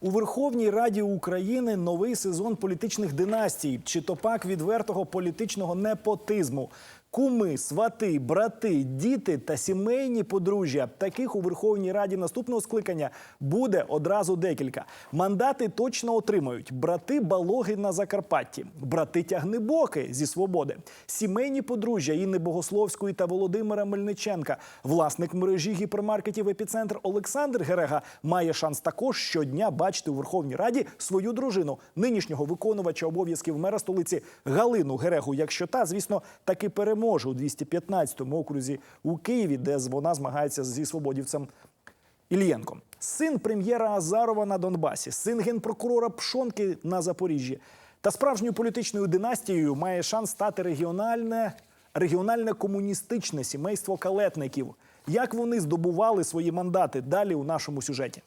У Верховній Раді України новий сезон політичних династій, чи то пак відвертого політичного непотизму. Куми, свати, брати, діти та сімейні подружжя таких у Верховній Раді наступного скликання буде одразу декілька. Мандати точно отримають брати Балоги на Закарпатті, брати Тягнебоки зі свободи, сімейні подружжя Інни Богословської та Володимира Мельниченка. Власник мережі гіпермаркетів епіцентр Олександр Герега має шанс також щодня бачити у Верховній Раді свою дружину, нинішнього виконувача обов'язків мера столиці Галину Герегу. Якщо та, звісно, таки переможе у 215-му окрузі у Києві, де вона змагається зі свободівцем Ільєнком. Син прем'єра Азарова на Донбасі, син генпрокурора Пшонки на Запоріжжі. Та справжньою політичною династією має шанс стати регіональне, регіональне комуністичне сімейство калетників. Як вони здобували свої мандати далі у нашому сюжеті?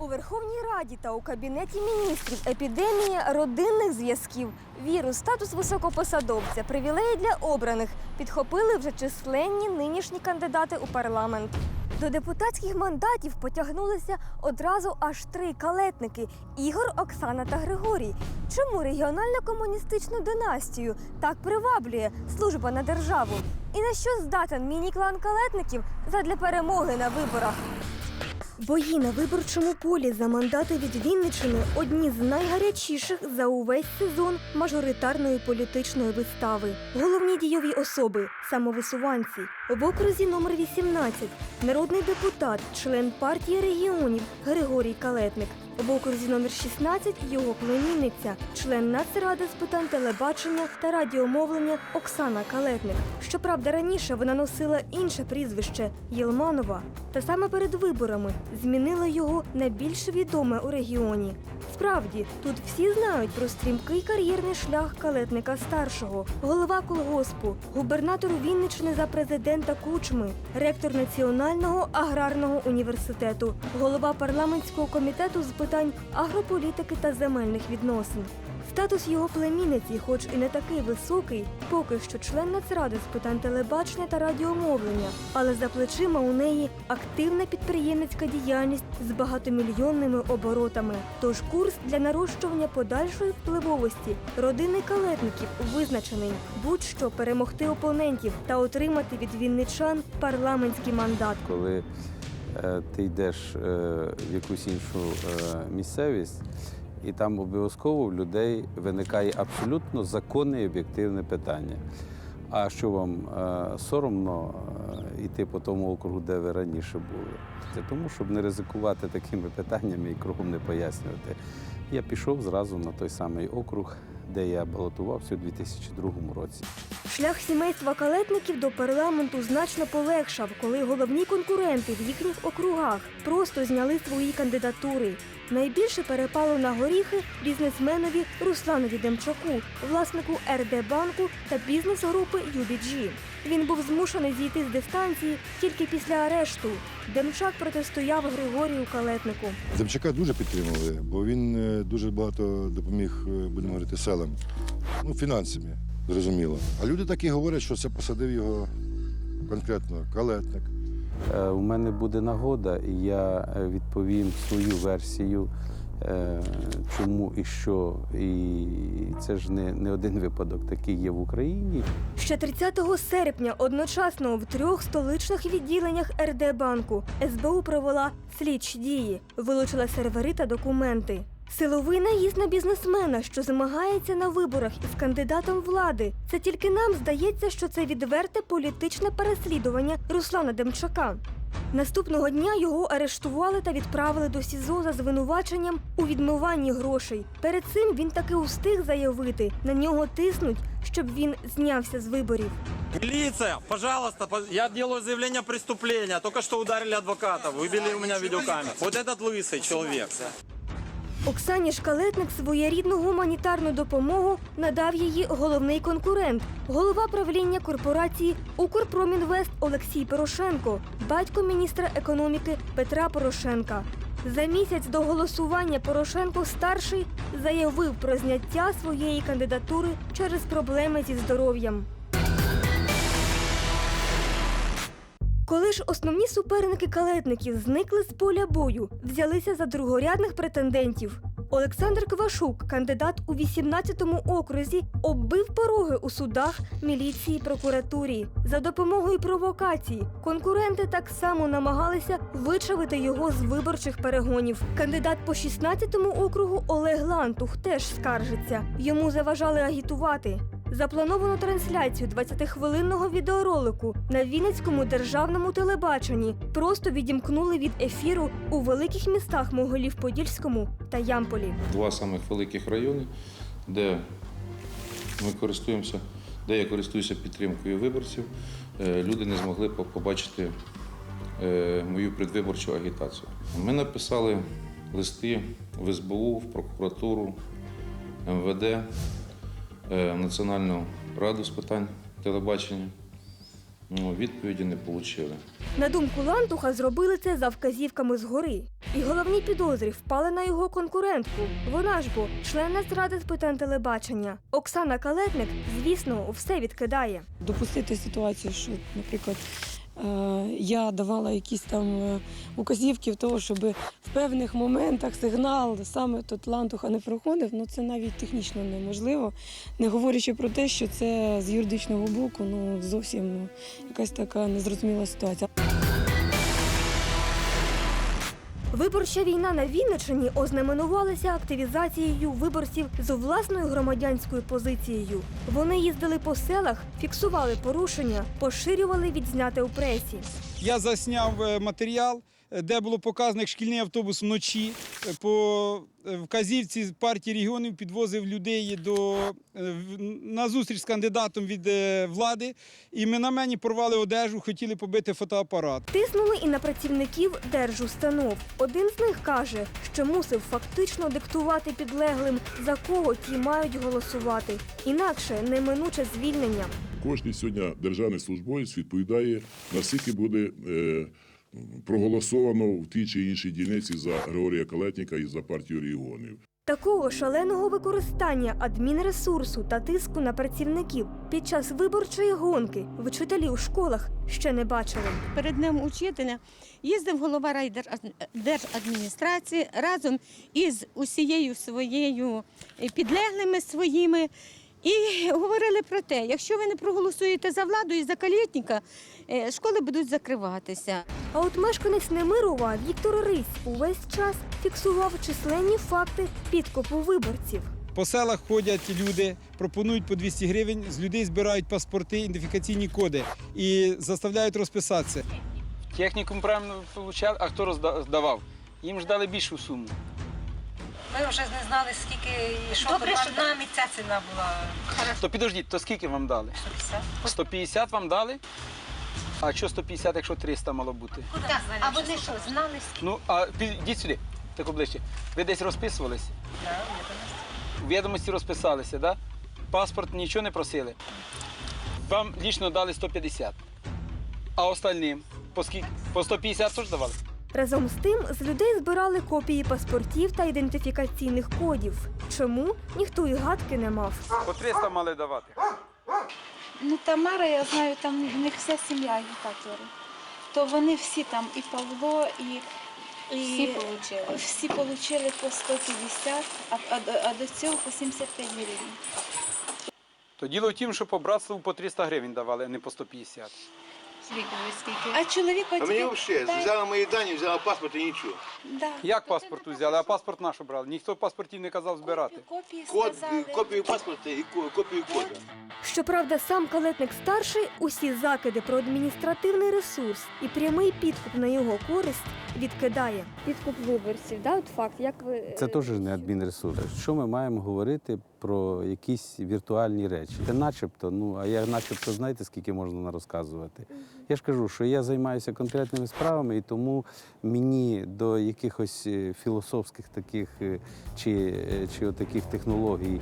У Верховній Раді та у Кабінеті міністрів епідемія родинних зв'язків, вірус, статус високопосадовця, привілеї для обраних підхопили вже численні нинішні кандидати у парламент. До депутатських мандатів потягнулися одразу аж три калетники Ігор, Оксана та Григорій. Чому регіональну комуністичну династію так приваблює служба на державу? І на що здатен міні-клан калетників задля перемоги на виборах? Бої на виборчому полі за мандати від Вінничини одні з найгарячіших за увесь сезон мажоритарної політичної вистави. Головні дійові особи самовисуванці. В окрузі номер 18 народний депутат, член партії регіонів Григорій Калетник. В окрузі номер 16 його племінниця, член Нацради з питань телебачення та радіомовлення Оксана Калетник. Щоправда, раніше вона носила інше прізвище Єлманова. Та саме перед виборами змінила його на більш відоме у регіоні. Справді, тут всі знають про стрімкий кар'єрний шлях калетника старшого, голова колгоспу, губернатор Вінничини за президента Кучми, ректор Національного аграрного університету, голова парламентського комітету з питань агрополітики та земельних відносин. Статус його племінниці, хоч і не такий високий, поки що член Нацради з питань телебачення та радіомовлення, але за плечима у неї активна підприємницька діяльність з багатомільйонними оборотами. Тож курс для нарощування подальшої впливовості родини калетників визначений будь-що перемогти опонентів та отримати від вінничан парламентський мандат. коли е, ти йдеш е, в якусь іншу е, місцевість, і там обов'язково в людей виникає абсолютно законне і об'єктивне питання. А що вам е, соромно е, йти по тому округу, де ви раніше були? Це тому, щоб не ризикувати такими питаннями і кругом не пояснювати. Я пішов зразу на той самий округ, де я балотувався у 2002 році. Шлях сімейства калетників до парламенту значно полегшав, коли головні конкуренти в їхніх округах просто зняли свої кандидатури. Найбільше перепало на горіхи бізнесменові Русланові Демчаку, власнику РД банку та бізнес-групи UBG. Він був змушений зійти з дистанції тільки після арешту. Демчак протистояв Григорію Калетнику. Демчака дуже підтримували, бо він е, дуже багато допоміг, е, будемо говорити, селам. Ну, фінансами, зрозуміло. А люди так і говорять, що це посадив його конкретно калетник. Е, У мене буде нагода, і я е, відповім свою версію, е, чому і що. І це ж не, не один випадок такий є в Україні. Ще 30 серпня одночасно в трьох столичних відділеннях РД банку СБУ провела слідчі дії, вилучила сервери та документи. Силовий наїзд на бізнесмена, що змагається на виборах із кандидатом влади. Це тільки нам здається, що це відверте політичне переслідування Руслана Демчака. Наступного дня його арештували та відправили до СІЗО за звинуваченням у відмиванні грошей. Перед цим він таки устиг заявити, на нього тиснуть, щоб він знявся з виборів. Милиция, пожалуйста, по- я делаю заявление о преступлении. Только что ударили адвоката, выбили у меня видеокамеру. Вот этот лысый человек. Оксані Шкалетник своєрідну гуманітарну допомогу надав її головний конкурент, голова правління корпорації Укрпромінвест Олексій Порошенко, батько міністра економіки Петра Порошенка. За місяць до голосування Порошенко старший заявив про зняття своєї кандидатури через проблеми зі здоров'ям. Коли ж основні суперники калетників зникли з поля бою, взялися за другорядних претендентів. Олександр Квашук, кандидат у 18-му окрузі, оббив пороги у судах, міліції, прокуратурі. За допомогою провокацій конкуренти так само намагалися вичавити його з виборчих перегонів. Кандидат по 16-му округу Олег Лантух теж скаржиться. Йому заважали агітувати. Заплановану трансляцію 20-хвилинного відеоролику на Вінницькому державному телебаченні просто відімкнули від ефіру у великих містах Могилів-Подільському та Ямполі. два самих великих райони, де ми користуємося, де я користуюся підтримкою виборців. Е, Люди не змогли побачити е, мою предвиборчу агітацію. Ми написали листи в СБУ, в прокуратуру, МВД, Національну раду з питань телебачення. Ну, відповіді не отримали. На думку Лантуха, зробили це за вказівками згори. І головні підозрі впали на його конкурентку. Вона ж бо член Нацради з питань телебачення. Оксана Калетник, звісно, все відкидає. допустити ситуацію, що, наприклад, е, я давала якісь там е, указівки в того, щоб в певних моментах сигнал саме тут лантуха не проходив, ну це навіть технічно неможливо, не говорячи про те, що це з юридичного боку ну зовсім ну, якась така незрозуміла ситуація. Виборча війна на Вінниччині ознаменувалася активізацією виборців з власною громадянською позицією. Вони їздили по селах, фіксували порушення, поширювали відзняти у пресі. Я засняв е, матеріал, де було показано, як шкільний автобус вночі е, по е, вказівці партії регіонів підвозив людей до, е, на зустріч з кандидатом від влади. І ми на мені порвали одежу, хотіли побити фотоапарат. Тиснули і на працівників держустанов. Один з них каже, що мусив фактично диктувати підлеглим, за кого ті мають голосувати. Інакше неминуче звільнення. Кожний сьогодні державний службовець відповідає, наскільки буде е, проголосовано в тій чи іншій дільниці за Григорія Калетніка і за партію регіонів. Такого шаленого використання адмінресурсу та тиску на працівників під час виборчої гонки вчителі у школах ще не бачили. перед днем учителя їздив голова райдержадміністрації разом із усією своєю підлеглими своїми. І говорили про те, якщо ви не проголосуєте за владу і за калєтніка, е, школи будуть закриватися. А от мешканець Немирова Віктор Рись увесь час фіксував численні факти підкопу виборців. По селах ходять люди, пропонують по 200 гривень, з людей збирають паспорти, ідентифікаційні коди і заставляють розписатися. Технікум правильно получав, а хто роздавав? Їм ж дали більшу суму. Ми вже не знали, скільки і що Добре, що нам і ця ціна була. То підождіть, то скільки вам дали? 150. 150 вам дали? А що 150, якщо 300 мало бути? Так, а вони що, знали, скільки? Ну, а підійдіть сюди, так оближче. Ви десь розписувалися? Да, У відомості розписалися, да? Паспорт нічого не просили. Вам лічно дали 150. А остальним по скільки? По 150 теж давали? Разом з тим з людей збирали копії паспортів та ідентифікаційних кодів. Чому ніхто і гадки не мав. По 300 мали давати. Ну, Тамара, я знаю, там в них вся сім'я агітатори. То вони всі там, і Павло, і, і Всі получили. всі получили по 150, а, а, до- а до цього по 75 гривень. То діло в тім, що по братству по 300 гривень давали, а не по 150. А чоловік А мені взагалі взяла мої дані, взяла паспорт і нічого. Да. Як паспорт взяли, а паспорт наш брали? Ніхто паспортів не казав збирати. Код, сказали. копію паспорта і ко- копію кода. Щоправда, сам калетник старший усі закиди про адміністративний ресурс і прямий підкуп на його користь відкидає. Підкуп виборців, да, от факт, як ви Це теж не адмінресурс. Що ми маємо говорити про якісь віртуальні речі? Це начебто, ну а я начебто знаєте, скільки можна розказувати. Я ж кажу, що я займаюся конкретними справами, і тому мені до якихось е, філософських таких е, чи, е, чи отаких технологій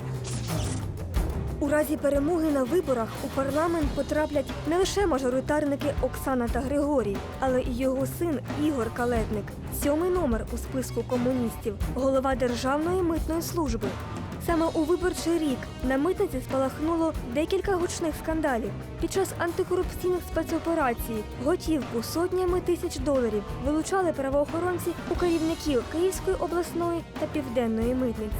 У У разі перемоги на виборах у парламент потраплять не лише мажоритарники Оксана та Григорій, але і його син Ігор Калетник, сьомий номер у списку комуністів, голова Державної митної служби. Саме у виборчий рік на митниці спалахнуло декілька гучних скандалів. Під час антикорупційних спецоперацій готівку сотнями тисяч доларів вилучали правоохоронці у керівників Київської обласної та південної митниць.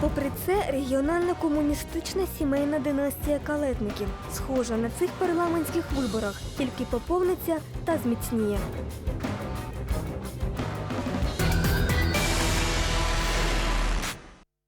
Попри це, регіональна комуністична сімейна династія калетників схожа на цих парламентських виборах, тільки поповниться та зміцніє.